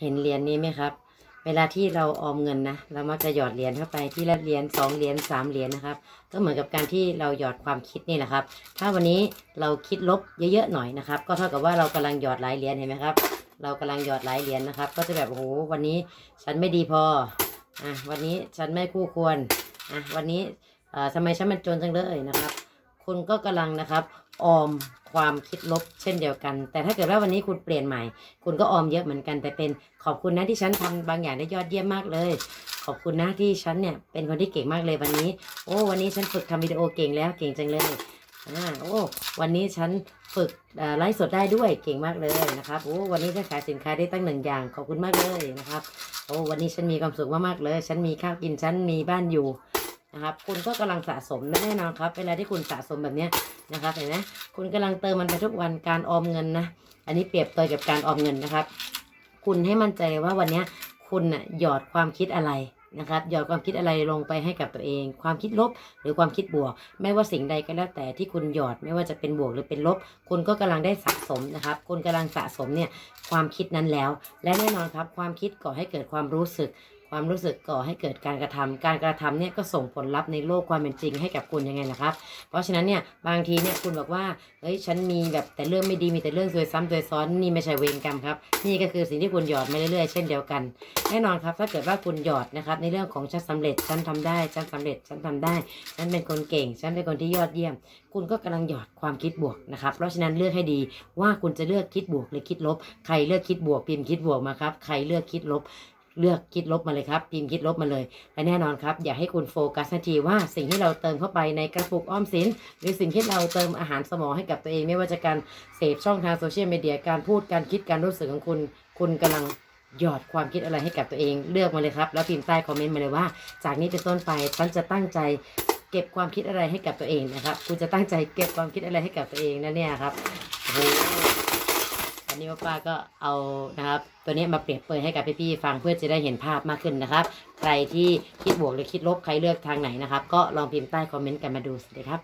เห็นเหรียญนี้ไหมครับ เวลาที่เราออมเงินนะ เรามักจะหยอดเหรียญเข้าไปที่ละเหรียญสองเหรียญสามเหรียญนะครับ ก็เหมือนกับการที่เราหยอดความคิดนี่แหละครับ ถ้าวันนี้เราคิดลบเยอะๆหน่อยนะครับ ก็เท่ากับว่าเรากำลังหยอดหลายเหรียญเห็นไหมครับ เรากำลังหยอดหลายเหรียญนะครับ ก็จะแบบโอ้โหวันนี้ฉันไม่ดีพอ อะวันนี้ฉันไม่คู่ควร อะวันนี้เอ่อทำไมฉันมันจนจังเลยนะครับ คุณก็กำลังนะครับ ออมความคิดลบเช่นเดียวกัน แต่ถ้าเกิดว่าวันนี้คุณเปลี่ยนใหม่ คุณก็ออมเยอะเหมือนกัน แต่เป็นขอบคุณนะที่ฉันทำบางอย่างได้ยอดเยี่ยมมากเลย ขอบคุณนะที่ฉันเนี่ยเป็นคนที่เก่งมากเลยวันนี้ โอ้ วันนี้ฉันฝึกทำวิดีโอเก่งแล้วเก่งจังเลยอ่าโอ้วันนี้ฉันฝึกไลฟ์สดได้ด้วยเก่งมากเลยนะครับโอ้วันนี้ฉันขายสินค้าได้ตั้งหนึ่งอย่างขอบคุณมากเลยนะครับโอ้วันนี้ฉันมีความสุขมากๆเลย ฉันมีข้าวกินฉันมีบ้านอยู่ นะครับ คุณก็กำลังสะสมแน่นอนครับ เวลาที่คุณสะสมแบบนี้นะครับ เห็นไหมคุณกำลังเติมมันไปทุกวันการออมเงินนะ อันนี้เปรียบเทียบกับการออมเงินนะครับ คุณให้มั่นใจเลยว่าวันนี้คุณน่ะหยอดความคิดอะไรนะครับหยอดความคิดอะไรลงไปให้กับตัวเอง ความคิดลบหรือความคิดบวก ไม่ว่าสิ่งใดก็แล้วแต่ที่คุณหยอดไม่ว่าจะเป็นบวกหรือเป็นลบ คุณก็กำลังได้สะสมนะครับ คุณกำลังสะสมเนี่ยความคิดนั้นแล้ว และแน่นอนครับความคิดก่อให้เกิดความรู้สึก ความรู้สึกก่อให้เกิดการกระทำการกระทำเนี่ยก็ส่งผลลัพธ์ในโลกความเป็นจริงให้กับคุณยังไงนะครับ เพราะฉะนั้นเนี่ยบางทีเนี่ยคุณบอกว่าเฮ้ยฉันมีแบบแต่เรื่องไม่ดีมีแต่เรื่องซวยซ้ำซวยซ้อนนี่ไม่ใช่เวรกรรมครับ นี่ก็คือสิ่งที่คุณหยอดมาเรื่อยๆเช่นเดียวกัน แน่นอนครับ ถ้าเกิดว่าคุณหยอดนะครับในเรื่องของฉันสำเร็จฉันทำได้ฉันสำเร็จฉันทำได้ฉันเป็นคนเก่งฉันเป็นคนที่ยอดเยี่ยม คุณก็กำลังหยอดความคิดบวกนะครับเพราะฉะนั้นเลือกให้ดีว่าคุณจะเลือกคิดบวกหรือคิดลบ ใครเลือกคิดบวกพิมพ์คิดบวกมาครับใครเลือกคิดลบ เลือกคิดลบมาเลยครับ พิมพ์คิดลบมาเลย และแน่นอนครับ อยากให้คุณโฟกัสนทีว่าสิ่งที่เราเติมเข้าไปในกระปุกอ้อมสิน หรือสิ่งที่เราเติมอาหารสมองให้กับตัวเอง ไม่ว่าจะการเสพช่องทางโซเชียลมีเดียการพูดการคิดการรู้สึกของคุณ คุณกำลังหยอดความคิดอะไรให้กับตัวเองเลือกมาเลยครับ แล้วพิมพ์ใต้คอมเมนต์มาเลยว่า จากนี้เป็นต้นไปฉันจะตั้งใจเก็บความคิดอะไรให้กับตัวเองนะครับ คุณจะตั้งใจเก็บความคิดอะไรให้กับตัวเองนะเนี่ยครับโอ้ อันนี้ป้าก็เอานะครับ ตัวนี้มาเปรียบเปรยให้กับพี่ๆฟังเพื่อจะได้เห็นภาพมากขึ้นนะครับ ใครที่คิดบวกหรือคิดลบใครเลือกทางไหนนะครับ ก็ลองพิมพ์ใต้คอมเมนต์กันมาดูสิครับ